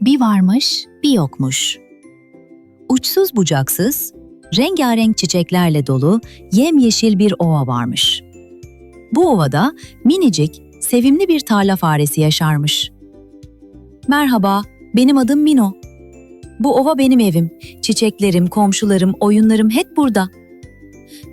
Bir varmış, bir yokmuş. Uçsuz bucaksız, rengarenk çiçeklerle dolu yemyeşil bir ova varmış. Bu ovada minicik, sevimli bir tarla faresi yaşarmış. Merhaba, benim adım Mino. Bu ova benim evim. Çiçeklerim, komşularım, oyunlarım hep burada.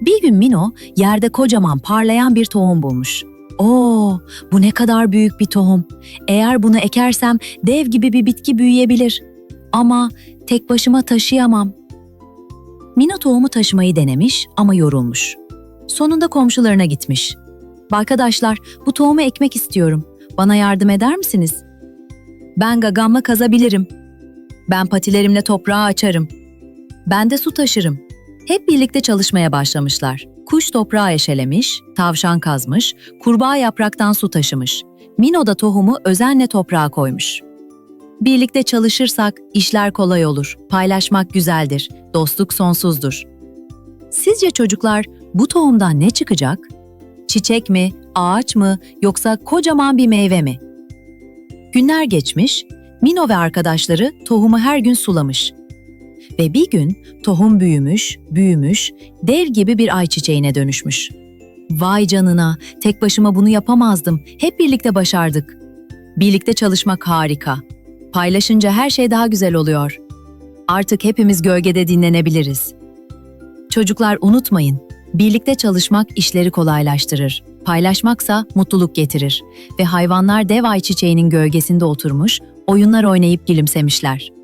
Bir gün Mino yerde kocaman parlayan bir tohum bulmuş. Oo, bu ne kadar büyük bir tohum. Eğer bunu ekersem dev gibi bir bitki büyüyebilir. Ama tek başıma taşıyamam. Mino tohumu taşımayı denemiş ama yorulmuş. Sonunda komşularına gitmiş. Arkadaşlar, bu tohumu ekmek istiyorum. Bana yardım eder misiniz? Ben gagamla kazabilirim. Ben patilerimle toprağı açarım. Ben de su taşırım. Hep birlikte çalışmaya başlamışlar. Kuş toprağı eşelemiş, tavşan kazmış, kurbağa yapraktan su taşımış. Mino da tohumu özenle toprağa koymuş. Birlikte çalışırsak işler kolay olur. Paylaşmak güzeldir. Dostluk sonsuzdur. Sizce çocuklar bu tohumdan ne çıkacak? Çiçek mi, ağaç mı yoksa kocaman bir meyve mi? Günler geçmiş, Mino ve arkadaşları tohumu her gün sulamış. Ve bir gün tohum büyümüş, büyümüş, dev gibi bir ayçiçeğine dönüşmüş. Vay canına, tek başıma bunu yapamazdım. Hep birlikte başardık. Birlikte çalışmak harika. Paylaşınca her şey daha güzel oluyor. Artık hepimiz gölgede dinlenebiliriz. Çocuklar unutmayın, birlikte çalışmak işleri kolaylaştırır. Paylaşmaksa mutluluk getirir ve hayvanlar dev ayçiçeğinin gölgesinde oturmuş, oyunlar oynayıp gülümsemişler.